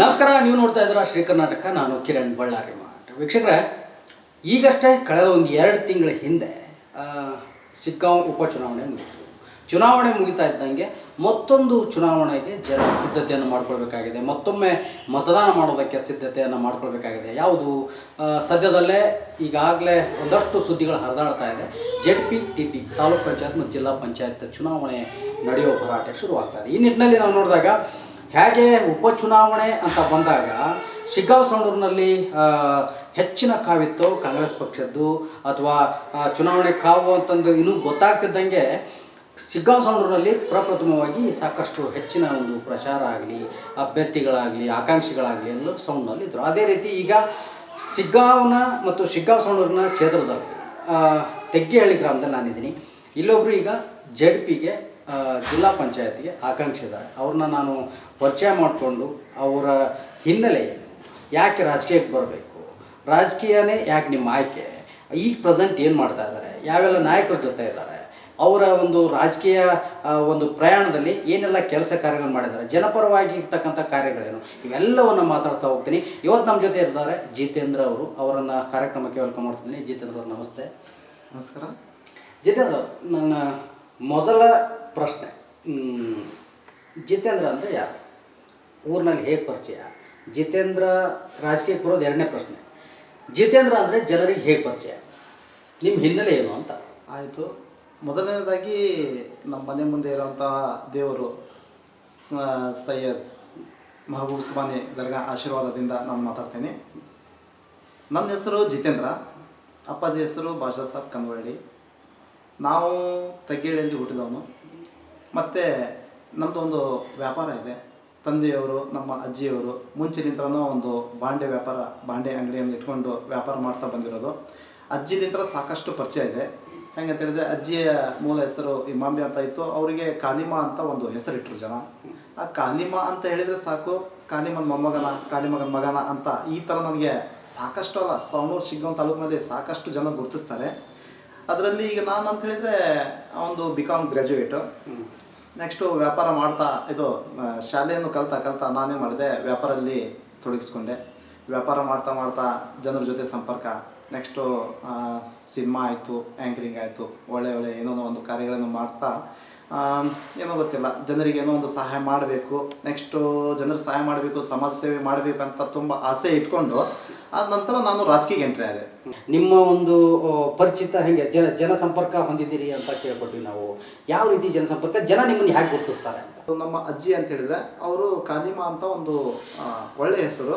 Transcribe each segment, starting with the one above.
ನಮಸ್ಕಾರ, ನೀವು ನೋಡ್ತಾ ಇದ್ದೀರಾ ಶ್ರೀ ಕರ್ನಾಟಕ, ನಾನು ಕಿರಣ್ ಬಳ್ಳಾರಿ ಮಾಟ ವೀಕ್ಷಕರೇ, ಈಗಷ್ಟೇ ಕಳೆದ ಒಂದು ಎರಡು ತಿಂಗಳ ಹಿಂದೆ ಉಪ ಉಪಚುನಾವಣೆ ಮುಗಿತು. ಚುನಾವಣೆ ಮುಗಿತಾ ಇದ್ದಂಗೆ ಮತ್ತೊಂದು ಚುನಾವಣೆಗೆ ಜನ ಸಿದ್ಧತೆಯನ್ನು ಮಾಡಿಕೊಳ್ಬೇಕಾಗಿದೆ. ಮತ್ತೊಮ್ಮೆ ಮತದಾನ ಮಾಡೋದಕ್ಕೆ ಸಿದ್ಧತೆಯನ್ನು ಮಾಡ್ಕೊಳ್ಬೇಕಾಗಿದೆ. ಯಾವುದು? ಸದ್ಯದಲ್ಲೇ ಈಗಾಗಲೇ ಒಂದಷ್ಟು ಸುದ್ದಿಗಳು ಹರಿದಾಡ್ತಾ ಇದೆ. Z P, T P taluk panchayat ಮತ್ತು ಜಿಲ್ಲಾ ಪಂಚಾಯತ್ ಚುನಾವಣೆ ನಡೆಯೋ ಭರಾಟೆ ಶುರುವಾಗ್ತಾ ಇದೆ. ಈ ನಿಟ್ಟಿನಲ್ಲಿ ನಾವು ನೋಡಿದಾಗ ಹೇಗೆ ಉಪಚುನಾವಣೆ ಅಂತ ಬಂದಾಗ ಶಿಗ್ಗಾಂವ್ ಸೌಂಡೂರಿನಲ್ಲಿ ಹೆಚ್ಚಿನ ಕಾವಿತ್ತು ಕಾಂಗ್ರೆಸ್ ಪಕ್ಷದ್ದು ಅಥವಾ ಚುನಾವಣೆ ಕಾವು ಅಂತಂದು ಇನ್ನೂ ಗೊತ್ತಾಗ್ತಿದ್ದಂಗೆ ಸಿಗ್ಗಾವ್ ಸೌಂಡೂರಿನಲ್ಲಿ ಪ್ರಪ್ರಥಮವಾಗಿ ಸಾಕಷ್ಟು ಹೆಚ್ಚಿನ ಒಂದು ಪ್ರಚಾರ ಆಗಲಿ, ಅಭ್ಯರ್ಥಿಗಳಾಗಲಿ, ಆಕಾಂಕ್ಷಿಗಳಾಗಲಿ ಎಲ್ಲರೂ ಸೌಂಡ್ನಲ್ಲಿ ಇದ್ದರು ಅದೇ ರೀತಿ ಈಗ ಸಿಗ್ಗಾವ್ನ ಮತ್ತು ಶಿಗ್ಗಾಂವ್ ಸೌಂಡೂರಿನ ಕ್ಷೇತ್ರದಲ್ಲಿ ತೆಗ್ಗೆಹಳ್ಳಿ ಗ್ರಾಮದಲ್ಲಿ ನಾನಿದ್ದೀನಿ. ಇಲ್ಲೊಬ್ಬರು ಈಗ ಜೆಡ್ ಪಿಗೆ ಜಿಲ್ಲಾ ಪಂಚಾಯತ್ಗೆ ಆಕಾಂಕ್ಷಿದ್ದಾರೆ. ಅವ್ರನ್ನ ನಾನು ಪರಿಚಯ ಮಾಡಿಕೊಂಡು ಅವರ ಹಿನ್ನೆಲೆ ಏನು? ಯಾಕೆ ರಾಜಕೀಯಕ್ಕೆ ಬರಬೇಕು? ರಾಜಕೀಯನೇ ಯಾಕೆ ನಿಮ್ಮ ಆಯ್ಕೆ? ಈಗ ಪ್ರೆಸೆಂಟ್ ಏನು ಮಾಡ್ತಾ ಇದ್ದಾರೆ? ಯಾವೆಲ್ಲ ನಾಯಕರ ಜೊತೆ ಇದ್ದಾರೆ? ಅವರ ಒಂದು ರಾಜಕೀಯ ಒಂದು ಪ್ರಯಾಣದಲ್ಲಿ ಏನೆಲ್ಲ ಕೆಲಸ ಕಾರ್ಯಗಳು ಮಾಡಿದ್ದಾರೆ? ಜನಪರವಾಗಿ ಇರ್ತಕ್ಕಂಥ ಕಾರ್ಯಗಳೇನು? ಇವೆಲ್ಲವನ್ನು ಮಾತಾಡ್ತಾ ಹೋಗ್ತೀನಿ. ಇವತ್ತು ನಮ್ಮ ಜೊತೆ ಇರ್ತಾರೆ ಜಿತೇಂದ್ರ ಅವರು. ಅವರನ್ನು ಕಾರ್ಯಕ್ರಮಕ್ಕೆ ವೆಲ್ಕಮ್ ಮಾಡ್ತಿದ್ದೀನಿ. ಜಿತೇಂದ್ರ ಅವರು ನಮಸ್ತೆ. ನಮಸ್ಕಾರ. ಜಿತೇಂದ್ರ ನನ್ನ ಮೊದಲ ಪ್ರಶ್ನೆ ಜಿತೇಂದ್ರ ಅಂದರೆ ಯಾರು? ಊರಿನಲ್ಲಿ ಹೇಗೆ ಪರಿಚಯ? ಜಿತೇಂದ್ರ ರಾಜಕೀಯ ಬರೋದು ಎರಡನೇ ಪ್ರಶ್ನೆ. ಜಿತೇಂದ್ರ ಅಂದರೆ ಜನರಿಗೆ ಹೇಗೆ ಪರಿಚಯ? ನಿಮ್ಮ ಹಿನ್ನೆಲೆ ಏನು ಅಂತ. ಆಯಿತು. ಮೊದಲನೇದಾಗಿ ನಮ್ಮ ಮನೆ ಮುಂದೆ ಇರುವಂತಹ ದೇವರು ಸೈಯದ್ ಮಹಬೂಬ್ ಸುಬಾನಿ ದರ್ಗಾ ಆಶೀರ್ವಾದದಿಂದ ನಾನು ಮಾತಾಡ್ತೇನೆ. ನನ್ನ ಹೆಸರು ಜಿತೇಂದ್ರ. ಅಪ್ಪಾಜಿ ಹೆಸರು ಬಾಷಾ ಸಾಬ್ ಕನ್ವಳ್ಳಿ ನಾವು ತಗ್ಗೇಳಿಯಲ್ಲಿ ಹುಟ್ಟಿದವನು. ಮತ್ತು ನಮ್ಮದು ಒಂದು ವ್ಯಾಪಾರ ಇದೆ. ತಂದೆಯವರು, ನಮ್ಮ ಅಜ್ಜಿಯವರು, ಮುಂಚಿನಿಂತ್ರನೂ ಒಂದು ಬಾಂಡೆ ವ್ಯಾಪಾರ, ಬಾಂಡೆ ಅಂಗಡಿಯನ್ನು ಇಟ್ಕೊಂಡು ವ್ಯಾಪಾರ ಮಾಡ್ತಾ ಬಂದಿರೋದು. ಅಜ್ಜಿಲಿಂತ್ರ ಸಾಕಷ್ಟು ಪರಿಚಯ ಇದೆ. ಹೆಂಗಂತ ಹೇಳಿದ್ರೆ ಅಜ್ಜಿಯ ಮೂಲ ಹೆಸರು ಇಮಾಂಬೆ ಅಂತ ಇತ್ತು. ಅವರಿಗೆ ಕಾಲಿಮಾ ಅಂತ ಒಂದು ಹೆಸರಿಟ್ಟರು ಜನ. ಆ ಕಾಲಿಮಾ ಅಂತ ಹೇಳಿದರೆ ಸಾಕು. ಕಾಲಿಮನ್ ಮೊಮ್ಮಗನ, ಕಾಲಿಮಗನ ಮಗನ ಅಂತ ಈ ಥರ ನನಗೆ ಸಾಕಷ್ಟು ಅಲ್ಲ ಸವಣೂರು ಶಿಗ್ಗಾಂವ್ ತಾಲೂಕಿನಲ್ಲಿ ಸಾಕಷ್ಟು ಜನ ಗುರುತಿಸ್ತಾರೆ. ಅದರಲ್ಲಿ ಈಗ ನಾನು ಅಂತ ಹೇಳಿದರೆ ಒಂದು ಬಿ ಕಾಮ್ ಗ್ರ್ಯಾಜುಯೇಟು ನೆಕ್ಸ್ಟು ವ್ಯಾಪಾರ ಮಾಡ್ತಾ ಇದು ಶಾಲೆಯನ್ನು ಕಲ್ತಾ ಕಲ್ತಾ ನಾನೇ ಮಾಡಿದೆ ವ್ಯಾಪಾರಲ್ಲಿ ತೊಡಗಿಸ್ಕೊಂಡೆ. ವ್ಯಾಪಾರ ಮಾಡ್ತಾ ಮಾಡ್ತಾ ಜನರ ಜೊತೆ ಸಂಪರ್ಕ. ನೆಕ್ಸ್ಟು ಸಿನಿಮಾ ಆಯಿತು ಆ್ಯಂಕರಿಂಗ್ ಆಯಿತು, ಒಳ್ಳೆ ಒಳ್ಳೆ ಏನೋ ಒಂದು ಕಾರ್ಯಗಳನ್ನು ಮಾಡ್ತಾ ಏನೋ ಗೊತ್ತಿಲ್ಲ. ಜನರಿಗೆ ಏನೋ ಒಂದು ಸಹಾಯ ಮಾಡಬೇಕು. ನೆಕ್ಸ್ಟು ಜನರು ಸಹಾಯ ಮಾಡಬೇಕು, ಸಮಾಜ ಸೇವೆ ಮಾಡಬೇಕು ಅಂತ ತುಂಬ ಆಸೆ ಇಟ್ಕೊಂಡು, ಆದ ನಂತರ ನಾನು ರಾಜಕೀಯ ಎಂಟ್ರಿ ಆದೆ. ನಿಮ್ಮ ಒಂದು ಪರಿಚಿತ ಹೇಗೆ, ಜನ ಜನಸಂಪರ್ಕ ಹೊಂದಿದ್ದೀರಿ ಅಂತ ಕೇಳ್ಕೊಟ್ವಿ ನಾವು. ಯಾವ ರೀತಿ ಜನಸಂಪರ್ಕ ಜನ ನಿಮ್ಮನ್ನು ಹೇಗೆ ಗುರುತಿಸ್ತಾರೆ? ನಮ್ಮ ಅಜ್ಜಿ ಅಂತ ಹೇಳಿದ್ರೆ, ಅವರು ಕಾಲಿಮಾ ಅಂತ ಒಂದು ಒಳ್ಳೆ ಹೆಸರು.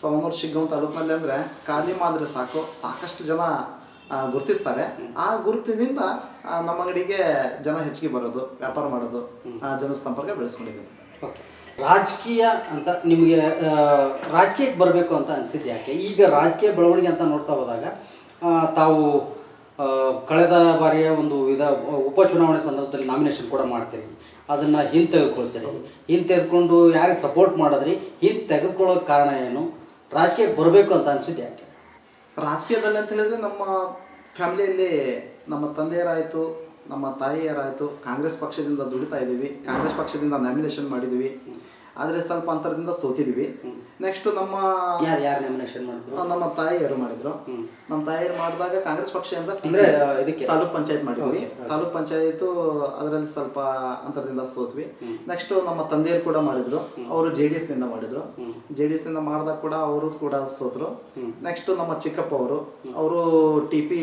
ಸವಣೂರು ಶಿಗ್ಗಾಂವ್ ತಾಲೂಕಿನಲ್ಲಿ ಅಂದರೆ ಕಾಲಿಮಾ ಅಂದರೆ ಸಾಕು. ಸಾಕಷ್ಟು ಜನ ಗುರುತಿಸ್ತಾರೆ. ಆ ಗುರುತಿನಿಂದ ನಮ್ಮ ಅಂಗಡಿಗೆ ಜನ ಹೆಚ್ಚಿಗೆ ಬರೋದು, ವ್ಯಾಪಾರ ಮಾಡೋದು ಜನರ ಸಂಪರ್ಕ ಬೆಳೆಸ್ಕೊಂಡಿದ್ದೀನಿ. ಓಕೆ. ರಾಜಕೀಯ ಅಂತ ನಿಮಗೆ ರಾಜಕೀಯಕ್ಕೆ ಬರಬೇಕು ಅಂತ ಅನಿಸಿದ್ದು ಯಾಕೆ? ಈಗ ರಾಜಕೀಯ ಬೆಳವಣಿಗೆ ಅಂತ ನೋಡ್ತಾ ಹೋದಾಗ ತಾವು ಕಳೆದ ಬಾರಿಯ ಒಂದು ವಿಧ ಉಪಚುನಾವಣೆ ಸಂದರ್ಭದಲ್ಲಿ ನಾಮಿನೇಷನ್ ಕೂಡ ಮಾಡ್ತೀರಿ. ಅದನ್ನು ಹಿಂದೆ ತೆಗೆದುಕೊಳ್ತೀರಿ ಹಿಂದೆ. ತೆಗೆದುಕೊಂಡು ಯಾರಿಗೆ ಸಪೋರ್ಟ್ ಮಾಡಿದ್ರಿ ಹಿಂದೆ ತೆಗೆದುಕೊಳ್ಳೋ ಕಾರಣ ಏನು? ರಾಜಕೀಯಕ್ಕೆ ಬರಬೇಕು ಅಂತ ಅನಿಸಿದ್ದು ಯಾಕೆ? ರಾಜಕೀಯದಲ್ಲಿ ಅಂತ ಹೇಳಿದ್ರೆ ನಮ್ಮ ಫ್ಯಾಮಿಲಿಯಲ್ಲಿ ನಮ್ಮ ತಂದೆಯರಾಯಿತು ನಮ್ಮ ತಾಯಿಯರಾಯಿತು ಕಾಂಗ್ರೆಸ್ ಪಕ್ಷದಿಂದ ದುಡಿತಾ ಇದ್ದೀವಿ ಕಾಂಗ್ರೆಸ್ ಪಕ್ಷದಿಂದ ನಾಮಿನೇಷನ್ ಮಾಡಿದ್ದೀವಿ. ಆದರೆ ಸ್ವಲ್ಪ ಅಂತರದಿಂದ ಸೋತಿದ್ದೀವಿ. ನೆಕ್ಸ್ಟು ನಮ್ಮ ಯಾರು ಯಾರು ನಾಮಿನೇಷನ್ ಮಾಡಿದ್ರು? ನಮ್ಮ ತಾಯಿಯರು ಮಾಡಿದ್ರು. ನಮ್ಮ ತಾಯಿಯರು ಮಾಡಿದಾಗ ಕಾಂಗ್ರೆಸ್ ಪಕ್ಷ ಅಂತ ಇದಕ್ಕೆ? ತಾಲೂಕ್ ಪಂಚಾಯತ್ ಮಾಡಿದ್ವಿ. ತಾಲೂಕ್ ಪಂಚಾಯತ್ ಅದರಲ್ಲಿ ಸ್ವಲ್ಪ ಅಂತರದಿಂದ ಸೋತ್ವಿ. ನೆಕ್ಸ್ಟ್ ನಮ್ಮ ತಂದೆಯರು ಕೂಡ ಮಾಡಿದ್ರು. ಅವರು ಜೆ ಡಿ ಎಸ್ನಿಂದ ಮಾಡಿದ್ರು. ಜೆ ಡಿ ಎಸ್ನಿಂದ ಮಾಡಿದಾಗ ಕೂಡ ಅವರು ಕೂಡ ಸೋತ್ರು. ನೆಕ್ಸ್ಟ್ ನಮ್ಮ ಚಿಕ್ಕಪ್ಪ ಅವರು ಅವರು ಟಿ ಪಿ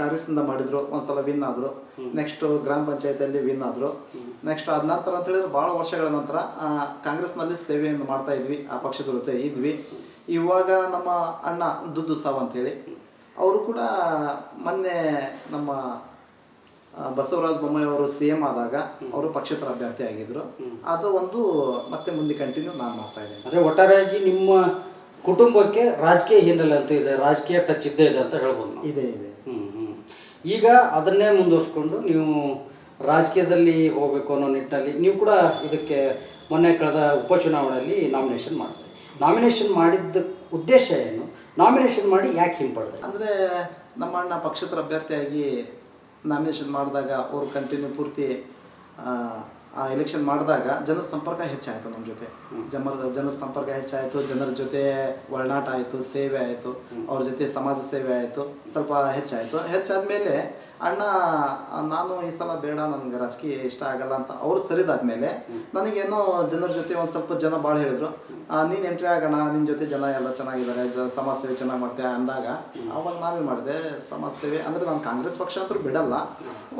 ಕಾಂಗ್ರೆಸ್ನಿಂದ ಮಾಡಿದ್ರು. ಒಂದ್ಸಲ ವಿನ್ ಆದ್ರು. ನೆಕ್ಸ್ಟ್ ಗ್ರಾಮ ಪಂಚಾಯತಿಯಲ್ಲಿ ವಿನ್ ಆದ್ರು. ನೆಕ್ಸ್ಟ್ ಅದ ನಂತರ ಅಂತ ಹೇಳಿದ್ರೆ ಭಾಳ ವರ್ಷಗಳ ನಂತರ ಕಾಂಗ್ರೆಸ್ನಲ್ಲಿ ಸೇವೆಯನ್ನು ಮಾಡ್ತಾ ಇದ್ವಿ ಆ ಪಕ್ಷದ ಜೊತೆ ಇದ್ವಿ. ಇವಾಗ ನಮ್ಮ ಅಣ್ಣ ದುದ್ದು ಸಾವ್ ಅಂತೇಳಿ ಅವರು ಕೂಡ ಮೊನ್ನೆ ನಮ್ಮ ಬಸವರಾಜ ಬೊಮ್ಮಾಯಿ ಅವರು ಸಿ ಎಂ ಆದಾಗ ಅವರು ಪಕ್ಷೇತರ ಅಭ್ಯರ್ಥಿ ಆಗಿದ್ರು. ಅದು ಒಂದು ಮತ್ತೆ ಮುಂದೆ ಕಂಟಿನ್ಯೂ ನಾನು ಮಾಡ್ತಾ ಇದ್ದೇನೆ. ಅದೇ ಒಟ್ಟಾರೆಯಾಗಿ ನಿಮ್ಮ ಕುಟುಂಬಕ್ಕೆ ರಾಜಕೀಯ ಹಿನ್ನೆಲೆ ಅಂತೂ ಇದೆ ರಾಜಕೀಯ ಟಚ್ ಇದ್ದೇ ಇದೆ ಅಂತ ಹೇಳ್ಬೋದು ಇದೆ ಇದೆ. ಈಗ ಅದನ್ನೇ ಮುಂದುವರ್ಸ್ಕೊಂಡು ನೀವು ರಾಜಕೀಯದಲ್ಲಿ ಹೋಗಬೇಕು ಅನ್ನೋ ನಿಟ್ಟಿನಲ್ಲಿ ನೀವು ಕೂಡ ಇದಕ್ಕೆ ಮೊನ್ನೆ ಕಳೆದ ಉಪಚುನಾವಣೆಯಲ್ಲಿ ನಾಮಿನೇಷನ್ ಮಾಡಿದ್ರಿ. ನಾಮಿನೇಷನ್ ಮಾಡಿದ್ದ ಉದ್ದೇಶ ಏನು? ನಾಮಿನೇಷನ್ ಮಾಡಿ ಯಾಕೆ ಹಿಂಪಡೆದ್ರಿ? ಅಂದರೆ ನಮ್ಮ ಅಣ್ಣ ಪಕ್ಷೇತರ ಅಭ್ಯರ್ಥಿಯಾಗಿ ನಾಮಿನೇಷನ್ ಮಾಡಿದಾಗ ಅವರು ಕಂಟಿನ್ಯೂ ಪೂರ್ತಿ ಆ, ಎಲೆಕ್ಷನ್ ಮಾಡಿದಾಗ ಜನರ ಸಂಪರ್ಕ ಹೆಚ್ಚಾಯಿತು ನಮ್ಮ ಜೊತೆ. ಜನರ ಜನರ ಸಂಪರ್ಕ ಹೆಚ್ಚಾಯಿತು ಜನರ ಜೊತೆ ಒಳನಾಟ ಆಯಿತು ಸೇವೆ ಆಯಿತು ಅವ್ರ ಜೊತೆ ಸಮಾಜ ಸೇವೆ ಆಯಿತು ಸ್ವಲ್ಪ ಹೆಚ್ಚಾಯಿತು. ಹೆಚ್ಚಾದ್ಮೇಲೆ ಅಣ್ಣ ನಾನು ಈ ಸಲ ಬೇಡ ನನಗೆ ರಾಜಕೀಯ ಇಷ್ಟ ಆಗಲ್ಲ ಅಂತ ಅವ್ರು ಸರಿದಾದ್ಮೇಲೆ ನನಗೇನೋ ಜನರ ಜೊತೆ ಒಂದು ಸ್ವಲ್ಪ ಜನ ಭಾಳ ಹೇಳಿದ್ರು. ನೀನು ಎಂಟ್ರಿ ಆಗೋಣ ನಿನ್ನ ಜೊತೆ ಜನ ಎಲ್ಲ ಚೆನ್ನಾಗಿದ್ದಾರೆ ಜ ಸಮಾಜ ಸೇವೆ ಚೆನ್ನಾಗಿ ಮಾಡ್ತೀಯ ಅಂದಾಗ ಅವಾಗ ನಾನೇನು ಮಾಡಿದೆ ಸಮಾಜ ಸೇವೆ ಅಂದರೆ ನಾನು ಕಾಂಗ್ರೆಸ್ ಪಕ್ಷ ಅಂತೂ ಬಿಡಲ್ಲ.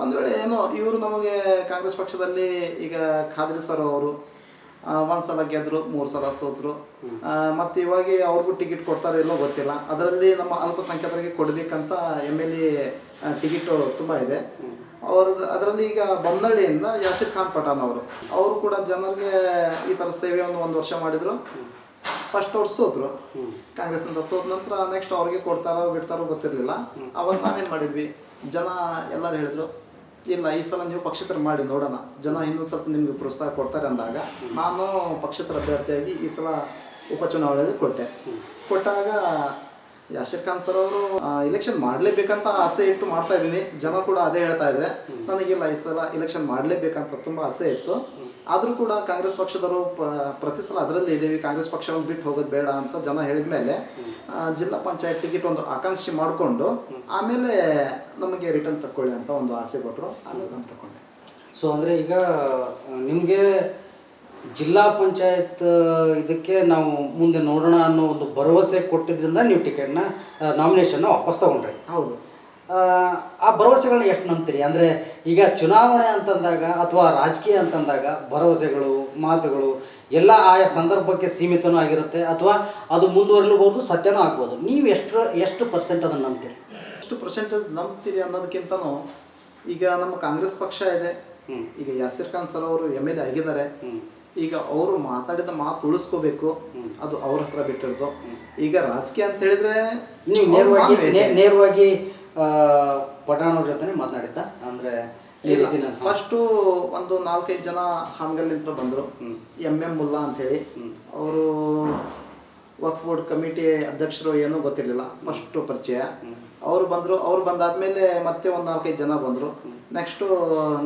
ಒಂದು ವೇಳೆ ಏನೋ ಇವರು ನಮಗೆ ಕಾಂಗ್ರೆಸ್ ಪಕ್ಷದಲ್ಲಿ ಈಗ ಖಾದ್ರಿ ಸರ್ ಅವರು ಒಂದು ಸಲ ಗೆದ್ರು ಮೂರು ಸಲ ಸೋತರು. ಮತ್ತು ಇವಾಗ ಅವ್ರಿಗೂ ಟಿಕೆಟ್ ಕೊಡ್ತಾರೋ ಇಲ್ಲೋ ಗೊತ್ತಿಲ್ಲ. ಅದರಲ್ಲಿ ನಮ್ಮ ಅಲ್ಪಸಂಖ್ಯಾತರಿಗೆ ಕೊಡಬೇಕಂತ ಎಂ ಎಲ್ ಎ ಟಿಕೆಟ್ ತುಂಬ ಇದೆ. ಅವ್ರದ್ದು ಅದರಲ್ಲಿ ಈಗ ಬೊಮ್ಮನಹಳ್ಳಿಯಿಂದ ಯಾಸಿರ್ ಖಾನ್ ಪಠಾನ್ ಅವರು. ಅವರು ಕೂಡ ಜನರಿಗೆ ಈ ಥರ ಸೇವೆಯನ್ನು ಒಂದು ವರ್ಷ ಮಾಡಿದರು. ಫಸ್ಟ್ ಅವ್ರು ಸೋತರು. ಕಾಂಗ್ರೆಸ್ನಿಂದ ಸೋತ ನಂತರ ನೆಕ್ಸ್ಟ್ ಅವ್ರಿಗೆ ಕೊಡ್ತಾರೋ ಬಿಡ್ತಾರೋ ಗೊತ್ತಿರಲಿಲ್ಲ. ಅವಾಗ ನಾವೇನು ಮಾಡಿದ್ವಿ? ಜನ ಎಲ್ಲರೂ ಹೇಳಿದ್ರು ಇಲ್ಲ ಈ ಸಲ ನೀವು ಪಕ್ಷೇತರ ಮಾಡಿ ನೋಡೋಣ. ಜನ ಇನ್ನೂ ಸ್ವಲ್ಪ ನಿಮಗೆ ಪ್ರೋತ್ಸಾಹ ಕೊಡ್ತಾರೆ ಅಂದಾಗ ನಾನು ಪಕ್ಷೇತರ ಅಭ್ಯರ್ಥಿಯಾಗಿ ಈ ಸಲ ಉಪಚುನಾವಣೆಯಲ್ಲಿ ಕೊಟ್ಟೆ. ಕೊಟ್ಟಾಗ ಯಾಶರ್ ಖಾನ್ ಸರ್ ಅವರು ಇಲೆಕ್ಷನ್ ಮಾಡಲೇಬೇಕಂತ ಆಸೆ ಇಟ್ಟು ಮಾಡ್ತಾ ಇದ್ದೀನಿ. ಜನ ಕೂಡ ಅದೇ ಹೇಳ್ತಾ ಇದ್ದಾರೆ ನನಗೆಲ್ಲ ಈ ಸಲ ಇಲೆಕ್ಷನ್ ಮಾಡಲೇಬೇಕಂತ ತುಂಬ ಆಸೆ ಇತ್ತು. ಆದರೂ ಕೂಡ ಕಾಂಗ್ರೆಸ್ ಪಕ್ಷದವರು ಪ್ರತಿ ಸಲ ಅದರಲ್ಲಿ ಇದ್ದೀವಿ. ಕಾಂಗ್ರೆಸ್ ಪಕ್ಷವನ್ನು ಬಿಟ್ಟು ಹೋಗೋದು ಬೇಡ ಅಂತ ಜನ ಹೇಳಿದ ಮೇಲೆ ಜಿಲ್ಲಾ ಪಂಚಾಯತ್ ಟಿಕೆಟ್ ಒಂದು ಆಕಾಂಕ್ಷಿ ಮಾಡಿಕೊಂಡು, ಆಮೇಲೆ ನಮಗೆ ರಿಟರ್ನ್ ತಕ್ಕೊಳ್ಳಿ ಅಂತ ಒಂದು ಆಸೆ ಕೊಟ್ಟರು ಆಮೇಲೆ ನಾನು ತಗೊಂಡೆ ಸೊ ಅಂದರೆ ಈಗ ನಿಮಗೆ ಜಿಲ್ಲಾ ಪಂಚಾಯತ್ ಇದಕ್ಕೆ ನಾವು ಮುಂದೆ ನೋಡೋಣ ಅನ್ನೋ ಒಂದು ಭರವಸೆ ಕೊಟ್ಟಿದ್ದರಿಂದ ನೀವು ಟಿಕೆಟ್ನ ನಾಮಿನೇಷನ್ನ ವಾಪಸ್ ತಗೊಂಡ್ರಿ. ಹೌದು. ಆ, ಭರವಸೆಗಳನ್ನ ಎಷ್ಟು ನಂಬ್ತೀರಿ? ಅಂದರೆ ಈಗ ಚುನಾವಣೆ ಅಂತಂದಾಗ ಅಥವಾ ರಾಜಕೀಯ ಅಂತಂದಾಗ ಭರವಸೆಗಳು ಮಾತುಗಳು ಎಲ್ಲ ಆಯಾ ಸಂದರ್ಭಕ್ಕೆ ಸೀಮಿತನೂ ಆಗಿರುತ್ತೆ. ಅಥವಾ ಅದು ಮುಂದುವರಿಲಬಹುದು ಸತ್ಯನೂ ಆಗ್ಬೋದು. ನೀವು ಎಷ್ಟು ಎಷ್ಟು ಪರ್ಸೆಂಟ್ ಅದನ್ನು ನಂಬ್ತೀರಿ? ಎಷ್ಟು ಪರ್ಸೆಂಟೇಜ್ ನಂಬ್ತೀರಿ ಅನ್ನೋದಕ್ಕಿಂತನೂ ಈಗ ನಮ್ಮ ಕಾಂಗ್ರೆಸ್ ಪಕ್ಷ ಇದೆ. ಈಗ ಯಾಸಿರ್ ಖಾನ್ ಸರ್ ಅವರು ಎಂ ಎಲ್ ಎ ಆಗಿದ್ದಾರೆ. ಈಗ ಅವರು ಮಾತಾಡಿದ ಮಾತು ಉಳಿಸ್ಕೋಬೇಕು. ಅದು ಅವ್ರ ಹತ್ರ ಬಿಟ್ಟಿರೋದು. ಈಗ ರಾಜಕೀಯ ಅಂತ ಹೇಳಿದ್ರೆ ನೀವು ನೇರವಾಗಿ ನೇರವಾಗಿ ಪಠಾಣವ್ರ ಜೊತೆ ಮಾತನಾಡಿದ್ದ? ಅಂದ್ರೆ ಫಸ್ಟು ಒಂದು ನಾಲ್ಕೈದು ಜನ ಹಾನಗಲ್ಲಿಂದ ಬಂದರು. ಎಂ ಎಂ ಮುಲ್ಲಾ ಅಂತೇಳಿ ಅವರು ವಕ್ಫ್ ಬೋರ್ಡ್ ಕಮಿಟಿ ಅಧ್ಯಕ್ಷರು ಏನೂ ಗೊತ್ತಿರಲಿಲ್ಲ. ಫಸ್ಟು ಪರಿಚಯ. ಅವರು ಬಂದರು. ಅವ್ರು ಬಂದಾದ್ಮೇಲೆ ಮತ್ತೆ ಒಂದು ನಾಲ್ಕೈದು ಜನ ಬಂದರು. ನೆಕ್ಸ್ಟು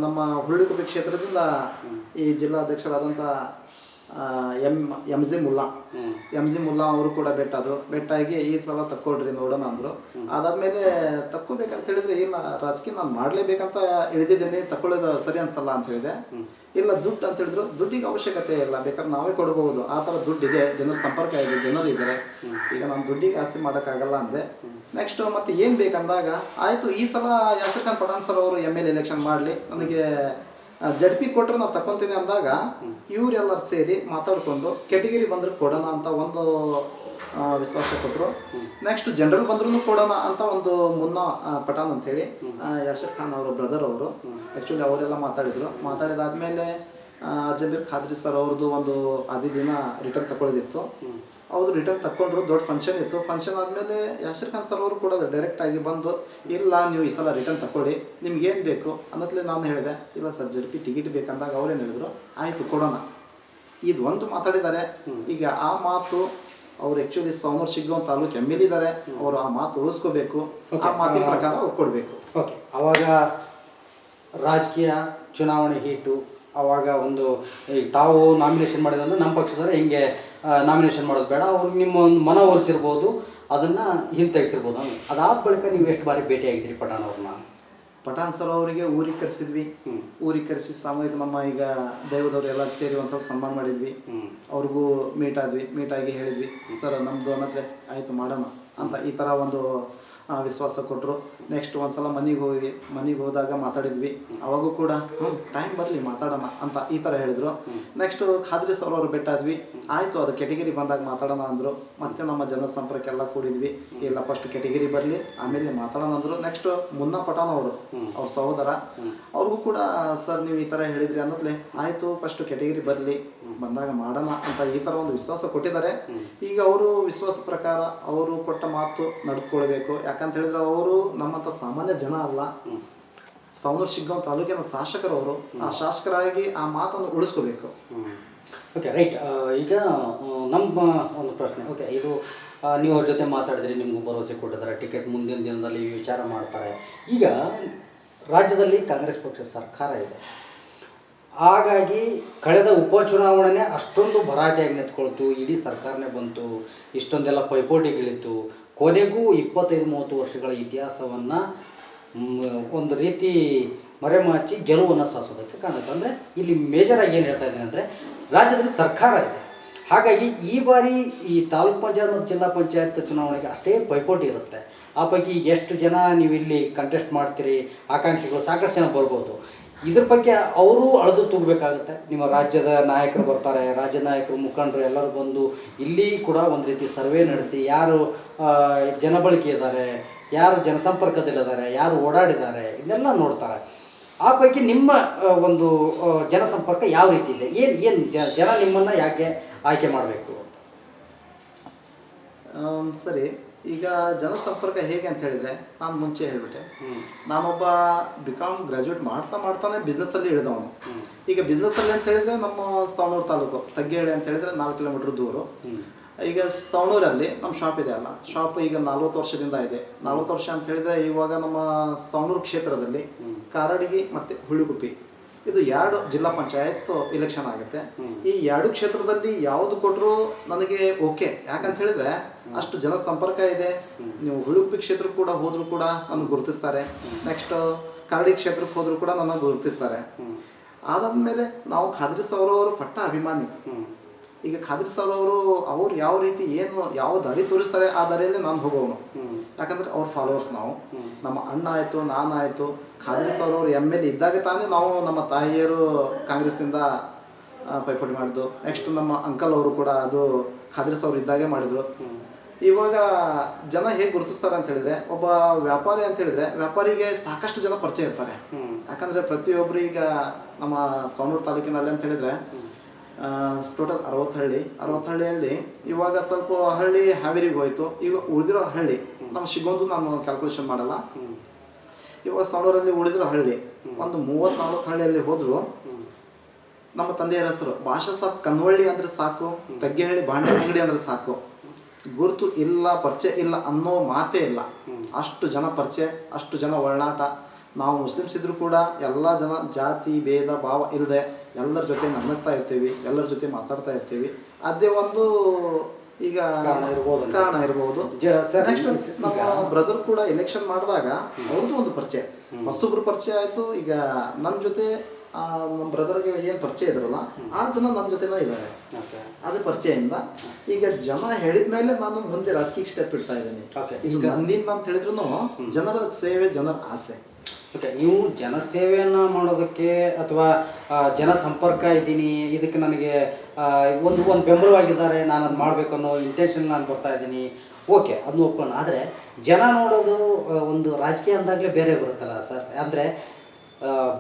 ನಮ್ಮ ಹುಳ್ಳಿಕುಪ್ಪಿ ಕ್ಷೇತ್ರದಿಂದ ಈ ಜಿಲ್ಲಾಧ್ಯಕ್ಷರಾದಂಥ M M G Mulla. M G Mulla ಅವರು ಕೂಡ ಬೆಟ್ಟಾದರು ಬೆಟ್ಟಾಗಿ ಈ ಸಲ ತಕ್ಕೊಳ್ರಿ ನೋಡೋಣ ಅಂದರು. ಅದಾದಮೇಲೆ ತಕ್ಕೋಬೇಕಂತ ಹೇಳಿದ್ರೆ ಏನು ರಾಜಕೀಯ ನಾನು ಮಾಡಲೇಬೇಕಂತ ಇಳಿದಿದ್ದೇನೆ ತಕ್ಕೊಳ್ಳೋದು ಸರಿ ಅನ್ಸಲ್ಲ ಅಂತ ಹೇಳಿದೆ. ಇಲ್ಲ ದುಡ್ಡು ಅಂತ ಹೇಳಿದ್ರು ದುಡ್ಡಿಗೆ ಅವಶ್ಯಕತೆ ಇಲ್ಲ ಬೇಕಾದ್ರೆ ನಾವೇ ಕೊಡಬಹುದು ಆ ಥರ ದುಡ್ಡಿದೆ ಜನರ ಸಂಪರ್ಕ ಇದೆ ಜನರು ಇದ್ದಾರೆ. ಈಗ ನಾನು ದುಡ್ಡಿಗೆ ಆಸೆ ಮಾಡೋಕ್ಕಾಗಲ್ಲ ಅಂದೆ. ನೆಕ್ಸ್ಟ್ ಮತ್ತೆ ಏನು ಬೇಕಂದಾಗ ಆಯಿತು ಈ ಸಲ ಯಶಕಾಂತ್ ಪಠಾಣ್ ಸರ್ ಅವರು ಎಂ ಎಲ್ ಎಲೆಕ್ಷನ್ ಮಾಡಲಿ. ನನಗೆ ಜಡ್ ಪಿ ಕೊಟ್ಟರೆ ನಾವು ತಗೊತೀನಿ ಅಂದಾಗ ಇವರೆಲ್ಲರೂ ಸೇರಿ ಮಾತಾಡಿಕೊಂಡು ಕೆಟಗಿರಿ ಬಂದರೆ ಕೊಡೋಣ ಅಂತ ಒಂದು ವಿಶ್ವಾಸ ಕೊಟ್ಟರು ನೆಕ್ಸ್ಟ್ ಜನರಲ್ ಬಂದ್ರೂ ಕೊಡೋಣ ಅಂತ ಒಂದು ಮುನ್ನ ಪಠಾನ್ ಅಂತ ಅಂತೇಳಿ ಯಶರ್ ಖಾನ್ ಅವರ ಬ್ರದರ್ ಅವರು. ಆ್ಯಕ್ಚುಲಿ ಅವರೆಲ್ಲ ಮಾತಾಡಿದರು. ಮಾತಾಡಿದಾದ್ಮೇಲೆ ಅಜಬೀರ್ ಜಬೀರ್ ಖಾದ್ರಿ ಸರ್ ಅವ್ರದ್ದು ಒಂದು ಅದೇ ದಿನ ರಿಟರ್ನ್ ತಗೊಳ್ಳೋದಿತ್ತು ಅವ್ರು ರಿಟರ್ನ್ ತಗೊಂಡ್ರು ದೊಡ್ಡ ಫಂಕ್ಷನ್ ಇತ್ತು. ಫಂಕ್ಷನ್ ಆದಮೇಲೆ ಯಾಶರ್ ಖಾನ್ ಸರ್ ಅವರು ಕೂಡ ಡೈರೆಕ್ಟ್ ಆಗಿ ಬಂದು, ಇಲ್ಲ ನೀವು ಈ ಸಲ ರಿಟರ್ನ್ ತಗೊಳ್ಳಿ ನಿಮ್ಗೆ ಏನು ಬೇಕು ಅನ್ನತ್ಲೆ ನಾನು ಹೇಳಿದೆ. ಇಲ್ಲ ಸರ್ ಜರ್ಪಿ ಟಿಕೆಟ್ ಬೇಕಂದಾಗ ಅವ್ರೇನು ಹೇಳಿದ್ರು, ಆಯಿತು ಕೊಡೋಣ. ಇದು ಒಂದು ಮಾತಾಡಿದ್ದಾರೆ ಈಗ ಆ ಮಾತು ಅವ್ರು ಆ್ಯಕ್ಚುಲಿ ಸೋಮವಾರ ಸಿಗೋ ತಾಲೂಕು ಎಂ ಎಲ್ ಇದ್ದಾರೆ ಅವರು ಆ ಮಾತು ಉಳಿಸ್ಕೋಬೇಕು. ಆ ಮಾತಿನ ಪ್ರಕಾರ ಅವ್ರು ಕೊಡಬೇಕು. ಓಕೆ ಅವಾಗ ರಾಜಕೀಯ ಚುನಾವಣೆ ಹೀಟು ಅವಾಗ ಒಂದು ಈಗ ತಾವು ನಾಮಿನೇಷನ್ ಮಾಡಿದಂದ್ರೆ ನಮ್ಮ ಪಕ್ಷದವರು ಹಿಂಗೆ ನಾಮಿನೇಷನ್ ಮಾಡೋದು ಬೇಡ. ಅವ್ರಿಗೆ ನಿಮ್ಮ ಒಂದು ಮನ ಒಲಿಸಿರ್ಬೋದು ಅದನ್ನು ಹಿಂತೆಗೆಸಿರ್ಬೋದು. ಅದಾದ ಬಳಿಕ ನೀವು ಎಷ್ಟು ಬಾರಿ ಭೇಟಿಯಾಗಿದ್ದೀರಿ ಪಠಾಣ್ ಅವ್ರನ್ನ? ಪಠಾಣ್ ಸರ್ ಅವರಿಗೆ ಊರಿಗೆ ಕರೆಸಿದ್ವಿ. ಊರಿಗೆ ಕರೆಸಿ ಸಾಮೂಹಿಕ ನಮ್ಮ ಈಗ ದೈವದವ್ರು ಎಲ್ಲ ಸೇರಿ ಒಂದು ಸ್ವಲ್ಪ ಸನ್ಮಾನ ಮಾಡಿದ್ವಿ. ಅವ್ರಿಗೂ ಮೀಟ್ ಆದ್ವಿ ಮೀಟ್ ಆಗಿ ಹೇಳಿದ್ವಿ ಸರ್ ನಮ್ಮದು ಅನ್ನತ್ಲೆ ಆಯಿತು ಮಾಡೋಣ ಅಂತ ಈ ಥರ ಒಂದು ವಿಶ್ವಾಸ ಕೊಟ್ಟರು ನೆಕ್ಸ್ಟ್ ಒಂದ್ಸಲ ಮನೆಗೆ ಹೋಗಿ, ಮನೆಗೆ ಹೋದಾಗ ಮಾತಾಡಿದ್ವಿ. ಅವಾಗೂ ಕೂಡ ಹ್ಞೂ ಟೈಮ್ ಬರಲಿ, ಮಾತಾಡೋಣ ಅಂತ ಈ ಥರ ಹೇಳಿದರು. ನೆಕ್ಸ್ಟು ಖಾದ್ರಿ ಸರ್ ಅವರು ಬೆಟ್ಟಾದ್ವಿ. ಆಯಿತು, ಅದು ಕೆಟಗಿರಿ ಬಂದಾಗ ಮಾತಾಡೋಣ ಅಂದರು. ಮತ್ತೆ ನಮ್ಮ ಜನಸಂಪರ್ಕ ಎಲ್ಲ ಕೂಡಿದ್ವಿ. ಇಲ್ಲ ಫಸ್ಟ್ ಕೆಟಗಿರಿ ಬರಲಿ, ಆಮೇಲೆ ಮಾತಾಡೋಣ ಅಂದರು. ನೆಕ್ಸ್ಟ್ ಮುನ್ನ ಪಟಾನ ಅವರು, ಅವ್ರ ಸಹೋದರ. ಅವ್ರಿಗೂ ಕೂಡ ಸರ್ ನೀವು ಈ ಥರ ಹೇಳಿದ್ರಿ ಅನ್ನತ್ಲೆ. ಆಯಿತು ಫಸ್ಟ್ ಕೆಟಗಿರಿ ಬರಲಿ ಬಂದಾಗ ಮಾಡೋಣ ಅಂತ ಈ ಥರ ಒಂದು ವಿಶ್ವಾಸ ಕೊಟ್ಟಿದ್ದಾರೆ. ಈಗ ಅವರು ವಿಶ್ವಾಸ ಪ್ರಕಾರ ಅವರು ಕೊಟ್ಟ ಮಾತು ನಡ್ಕೊಳ್ಬೇಕು. ಯಾಕಂತ ಹೇಳಿದ್ರೆ ಅವರು ನಮ್ಮಂಥ ಸಾಮಾನ್ಯ ಜನ ಅಲ್ಲ. ಸೌಂದರ್ ಶಿಗ್ಗಾಂವ್ ತಾಲೂಕಿನ ಶಾಸಕರವರು ಆ ಶಾಸಕರಾಗಿ ಆ ಮಾತನ್ನು ಉಳಿಸ್ಕೋಬೇಕು. ಓಕೆ ರೈಟ್ ಈಗ ನಮ್ಮ ಒಂದು ಪ್ರಶ್ನೆ. ಓಕೆ ಇದು ನೀವು ಅವ್ರ ಜೊತೆ ಮಾತಾಡಿದ್ರಿ ನಿಮಗೂ ಭರವಸೆ ಕೊಟ್ಟಿದ್ದಾರೆ ಟಿಕೆಟ್ ಮುಂದಿನ ದಿನದಲ್ಲಿ ವಿಚಾರ ಮಾಡ್ತಾರೆ. ಈಗ ರಾಜ್ಯದಲ್ಲಿ ಕಾಂಗ್ರೆಸ್ ಪಕ್ಷ ಸರ್ಕಾರ ಇದೆ. ಹಾಗಾಗಿ ಕಳೆದ ಉಪಚುನಾವಣೆ ಅಷ್ಟೊಂದು ಭರಾಟೆಯಾಗಿ ನಿಂತ್ಕೊಳ್ತು, ಇಡೀ ಸರ್ಕಾರನೇ ಬಂತು, ಇಷ್ಟೊಂದೆಲ್ಲ ಪೈಪೋಟಿಗಳಿತ್ತು. ಕೊನೆಗೂ ಇಪ್ಪತ್ತೈದು, ಮೂವತ್ತು ವರ್ಷಗಳ ಇತಿಹಾಸವನ್ನು ಒಂದು ರೀತಿ ಮರೆಮಾಚಿ ಗೆಲುವನ್ನು ಸಾಧಿಸೋದಕ್ಕೆ ಕಾಣುತ್ತೆ. ಅಂದರೆ ಇಲ್ಲಿ ಮೇಜರಾಗಿ ಏನು ಹೇಳ್ತಾ ಇದ್ದೀನಿ ಅಂದರೆ, ರಾಜ್ಯದಲ್ಲಿ ಸರ್ಕಾರ ಇದೆ. ಹಾಗಾಗಿ ಈ ಬಾರಿ ಈ ತಾಲೂಕು ಪಂಚಾಯತ್ ಮತ್ತು ಜಿಲ್ಲಾ ಪಂಚಾಯತ್ ಚುನಾವಣೆಗೆ ಅಷ್ಟೇ ಪೈಪೋಟಿ ಇರುತ್ತೆ. ಆ ಪೈಕಿ ಎಷ್ಟು ಜನ ನೀವು ಇಲ್ಲಿ ಕಂಟೆಸ್ಟ್ ಮಾಡ್ತೀರಿ, ಆಕಾಂಕ್ಷಿಗಳು ಸಾಕಷ್ಟು ಜನ ಬರ್ಬೋದು. ಇದ್ರ ಬಗ್ಗೆ ಅವರು ಅಳೆದು ತೂಗಬೇಕಾಗುತ್ತೆ. ನಿಮ್ಮ ರಾಜ್ಯದ ನಾಯಕರು ಬರ್ತಾರೆ, ರಾಜ್ಯ ನಾಯಕರು ಮುಖಂಡರು ಎಲ್ಲರೂ ಬಂದು ಇಲ್ಲಿ ಕೂಡ ಒಂದು ರೀತಿ ಸರ್ವೆ ನಡೆಸಿ ಯಾರು ಜನಬಳಕೆ ಇದ್ದಾರೆ ಯಾರು ಜನಸಂಪರ್ಕದಲ್ಲಿದ್ದಾರೆ, ಯಾರು ಓಡಾಡಿದ್ದಾರೆ, ಇದೆಲ್ಲ ನೋಡ್ತಾರೆ. ಆ ಪೈಕಿ ನಿಮ್ಮ ಒಂದು ಜನಸಂಪರ್ಕ ಯಾವ ರೀತಿ ಇದೆ? ಏನು ಏನು ಜನ ನಿಮ್ಮನ್ನು ಯಾಕೆ ಆಯ್ಕೆ ಮಾಡಬೇಕು? ಸರಿ. ಈಗ ಜನಸಂಪರ್ಕ ಹೇಗೆ ಅಂತ ಹೇಳಿದ್ರೆ ನಾನು ಮುಂಚೆ ಹೇಳ್ಬಿಟ್ಟೆ. ನಾನೊಬ್ಬ ಬಿ ಕಾಮ್ ಗ್ರಾಜುಯೇಟ್ ಮಾಡ್ತಾ ಮಾಡ್ತಾನೆ ಬಿಸ್ನೆಸ್ಸಲ್ಲಿ ಇಳಿದವನು. ಈಗ ಬಿಸ್ನೆಸ್ಸಲ್ಲಿ ಅಂತ ಹೇಳಿದ್ರೆ ನಮ್ಮ ಸವಣೂರು ತಾಲೂಕು ತಗ್ಗೇಳಿ ಅಂತ ಹೇಳಿದ್ರೆ ನಾಲ್ಕು ಕಿಲೋಮೀಟ್ರ್ ದೂರ. ಈಗ ಸವಣೂರಲ್ಲಿ ನಮ್ಮ ಶಾಪ್ ಇದೆ ಅಲ್ಲ ಶಾಪ್ ಈಗ ನಲ್ವತ್ತು ವರ್ಷದಿಂದ ಇದೆ. ನಲ್ವತ್ತು ವರ್ಷ ಅಂತ ಹೇಳಿದ್ರೆ ಇವಾಗ ನಮ್ಮ ಸವಣೂರು ಕ್ಷೇತ್ರದಲ್ಲಿ ಕಾರಡಿಗಿ ಮತ್ತು ಹುಳಿಗುಪ್ಪಿ. ಇದು ಎರಡು ಜಿಲ್ಲಾ ಪಂಚಾಯತ್ ಇಲೆಕ್ಷನ್ ಆಗುತ್ತೆ. ಈ ಎರಡು ಕ್ಷೇತ್ರದಲ್ಲಿ ಯಾವುದು ಕೊಟ್ಟರು ನನಗೆ ಓಕೆ ಯಾಕಂತ ಹೇಳಿದ್ರೆ ಅಷ್ಟು ಜನ ಸಂಪರ್ಕ ಇದೆ ನೀವು ಹುಳುಪಿ ಕ್ಷೇತ್ರಕ್ಕೆ ಕೂಡ ಹೋದ್ರು ಕೂಡ ನನ್ನ ಗುರುತಿಸ್ತಾರೆ. ನೆಕ್ಸ್ಟ್ ಕರಡಿ ಕ್ಷೇತ್ರಕ್ಕೆ ಹೋದ್ರು ಕೂಡ ನನ್ನ ಗುರುತಿಸ್ತಾರೆ. ಅದಾದ್ಮೇಲೆ ನಾವು ಖಾದ್ರಿ ಸರ್ ಅವರು ಪಟ್ಟ ಅಭಿಮಾನಿ. ಈಗ ಖಾದ್ರಿ ಸರ್ ಅವರು ಅವ್ರು ಯಾವ ರೀತಿ ಏನು ಯಾವ ದಾರಿ ತೋರಿಸ್ತಾರೆ ಆ ದಾರಿಯಲ್ಲಿ ನಾನು ಹೋಗೋನು. ಯಾಕಂದ್ರೆ ಅವ್ರ ಫಾಲೋವರ್ಸ್ ನಾವು. ನಮ್ಮ ಅಣ್ಣ ಆಯಿತು ನಾನಾಯಿತು ಖಾದ್ರಿ ಸರ್ ಅವರು ಎಂ ಎಲ್ ಇದ್ದಾಗ ತಾನೇ ನಾವು ನಮ್ಮ ತಾಯಿಯರು ಕಾಂಗ್ರೆಸ್ನಿಂದ ಪೈಪೋಟಿ ಮಾಡಿದ್ದು. ನೆಕ್ಸ್ಟ್ ನಮ್ಮ ಅಂಕಲ್ ಅವರು ಕೂಡ ಅದು ಖಾದ್ರಿ ಸರ್ ಇದ್ದಾಗೆ ಮಾಡಿದ್ರು. ಇವಾಗ ಜನ ಹೇಗೆ ಗುರುತಿಸ್ತಾರೆ ಅಂತ ಹೇಳಿದ್ರೆ ಒಬ್ಬ ವ್ಯಾಪಾರಿ ಅಂತ ಹೇಳಿದ್ರೆ ವ್ಯಾಪಾರಿಗೆ ಸಾಕಷ್ಟು ಜನ ಪರಿಚಯ ಇರ್ತಾರೆ. ಯಾಕಂದ್ರೆ ಪ್ರತಿಯೊಬ್ಬರು ಈಗ ನಮ್ಮ ಸವಣೂರು ತಾಲೂಕಿನಲ್ಲಿ ಅಂತ ಹೇಳಿದ್ರೆ ಟೋಟಲ್ ಅರವತ್ತು ಹಳ್ಳಿ. ಅರವತ್ತು ಹಳ್ಳಿಯಲ್ಲಿ ಇವಾಗ ಸ್ವಲ್ಪ ಹಳ್ಳಿ ಹಾವೇರಿಗೆ ಹೋಯ್ತು. ಈಗ ಉಳಿದಿರೋ ಹಳ್ಳಿ ನಮ್ಮ ಸಿಗೋದು ನಾನು ಕ್ಯಾಲ್ಕುಲೇಷನ್ ಮಾಡಲ್ಲ. ಇವಾಗ ಸವಣೂರಲ್ಲಿ ಉಳಿದಿರೋ ಹಳ್ಳಿ ಒಂದು ಮೂವತ್ತು ನಲ್ವತ್ತು ಹಳ್ಳಿಯಲ್ಲಿ ಹೋದ್ರು ನಮ್ಮ ತಂದೆಯರ ಹೆಸರು ಭಾಷಾ ಸಾಬ್ ಕನ್ವಳ್ಳಿ ಅಂದ್ರೆ ಸಾಕು ತಗ್ಗೆಹಳ್ಳಿ ಬಾಂಡೆ ಅಂಗಡಿ ಅಂದ್ರೆ ಸಾಕು. ಗುರುತು ಇಲ್ಲ ಪರಿಚಯ ಇಲ್ಲ ಅನ್ನೋ ಮಾತೇ ಇಲ್ಲ. ಅಷ್ಟು ಜನ ಪರಿಚಯ ಅಷ್ಟು ಜನ ಒಳನಾಟ ನಾವು ಮುಸ್ಲಿಮ್ಸ್ ಇದ್ರೂ ಕೂಡ ಎಲ್ಲ ಜನ ಜಾತಿ ಭೇದ ಭಾವ ಇಲ್ಲದೆ ಎಲ್ಲರ ಜೊತೆ ನನ್ನಗ್ತಾ ಇರ್ತೀವಿ ಎಲ್ಲರ ಜೊತೆ ಮಾತಾಡ್ತಾ ಇರ್ತೀವಿ. ಅದೇ ಒಂದು ಈಗ ಕಾರಣ ಇರಬಹುದು ಕಾರಣ ಇರ್ಬೋದು. ಸರ್, ನೆಕ್ಸ್ಟ್ ನಮ್ಮ ಬ್ರದರ್ ಕೂಡ ಎಲೆಕ್ಷನ್ ಮಾಡಿದಾಗ ಅವ್ರದ್ದು ಒಂದು ಪರಿಚಯ. ಮತ್ತೊಬ್ರು ಪರಿಚಯ ಆಯಿತು. ಈಗ ನನ್ನ ಜೊತೆ ನಮ್ಮ ಬ್ರದರ್ಗೆ ಏನು ಪರಿಚಯ ಇದ್ರಲ್ಲ ಆ ಜನ ನನ್ನ ಜೊತೆನೂ ಇದ್ದಾರೆ ಅದು ಪರಿಚಯದಿಂದ ಈಗ ಜನ ಹೇಳಿದ ಮೇಲೆ ನಾನು ಮುಂದೆ ರಾಜಕೀಯ ಸ್ಟೆಪ್ ಇಡ್ತಾ ಇದ್ದೀನಿ. ನಂದಿಂದ ಅಂತ ಹೇಳಿದ್ರು ಜನರ ಸೇವೆ ಜನರ ಆಸೆ. ಓಕೆ, ನೀವು ಜನಸೇವೆಯನ್ನು ಮಾಡೋದಕ್ಕೆ ಅಥವಾ ಜನ ಸಂಪರ್ಕ ಇದ್ದೀನಿ, ಇದಕ್ಕೆ ನನಗೆ ಒಂದು ಒಂದು ಬೆಂಬಲವಾಗಿದ್ದಾರೆ, ನಾನು ಅದು ಮಾಡಬೇಕು ಅನ್ನೋ ಇಂಟೆನ್ಷನ್ ನಾನು ಬರ್ತಾ ಇದ್ದೀನಿ. ಓಕೆ ಅದನ್ನ ಒಪ್ಕೊಳ್ಳೋಣ. ಆದರೆ, ಜನ ನೋಡೋದು ಒಂದು ರಾಜಕೀಯ ಅಂದಾಗಲೇ ಬೇರೆ ಬರುತ್ತಲ್ಲ ಸರ್. ಅಂದರೆ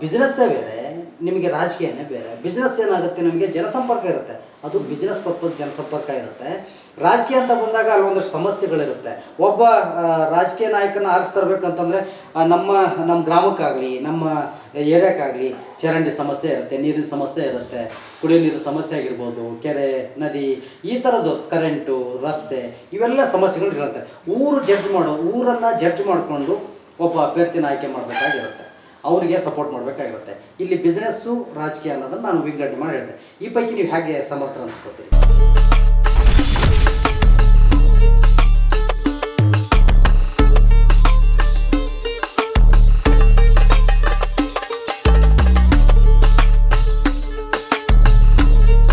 ಬಿಸ್ನೆಸ್ಸೇ ಬೇರೆ, ನಿಮಗೆ ರಾಜಕೀಯನೇ ಬೇರೆ. ಬಿಸ್ನೆಸ್ ಏನಾಗುತ್ತೆ? ನಮಗೆ ಜನಸಂಪರ್ಕ ಇರುತ್ತೆ. ಅದು ಬಿಸ್ನೆಸ್ ಪರ್ಪಸ್ ಜನಸಂಪರ್ಕ ಇರುತ್ತೆ. ರಾಜಕೀಯ ಅಂತ ಬಂದಾಗ ಅಲ್ಲಿ ಒಂದಷ್ಟು ಸಮಸ್ಯೆಗಳಿರುತ್ತೆ. ಒಬ್ಬ ರಾಜಕೀಯ ನಾಯಕನ ಆರಿಸ್ತರ್ಬೇಕಂತಂದರೆ ನಮ್ಮ ನಮ್ಮ ಗ್ರಾಮಕ್ಕಾಗಲಿ, ನಮ್ಮ ಏರಿಯಾಕ್ಕಾಗಲಿ ಚರಂಡಿ ಸಮಸ್ಯೆ ಇರುತ್ತೆ, ನೀರಿನ ಸಮಸ್ಯೆ ಇರುತ್ತೆ, ಕುಡಿಯೋ ನೀರಿನ ಸಮಸ್ಯೆ ಆಗಿರ್ಬೋದು, ಕೆರೆ, ನದಿ, ಈ ಥರದ್ದು ಕರೆಂಟು ರಸ್ತೆ, ಇವೆಲ್ಲ ಸಮಸ್ಯೆಗಳು ಇರುತ್ತೆ. ಊರು ಜಡ್ಜ್ ಮಾಡೋ, ಊರನ್ನು ಜಡ್ಜ್ ಮಾಡಿಕೊಂಡು ಒಬ್ಬ ಅಭ್ಯರ್ಥಿನ ಆಯ್ಕೆ ಮಾಡಬೇಕಾಗಿರುತ್ತೆ. ಅವರಿಗೆ ಸಪೋರ್ಟ್ ಮಾಡಬೇಕಾಗಿರುತ್ತೆ. ಇಲ್ಲಿ ಬಿಸ್ನೆಸ್ಸು ರಾಜಕೀಯ ಅನ್ನೋದನ್ನು ನಾನು ವಿಂಗಡಣೆ ಮಾಡಿ ಹೇಳಿದೆ. ಈ ಪೈಕಿ ನೀವು ಹೇಗೆ ಸಮರ್ಥ ಅನಿಸ್ಕೊತೀರಿ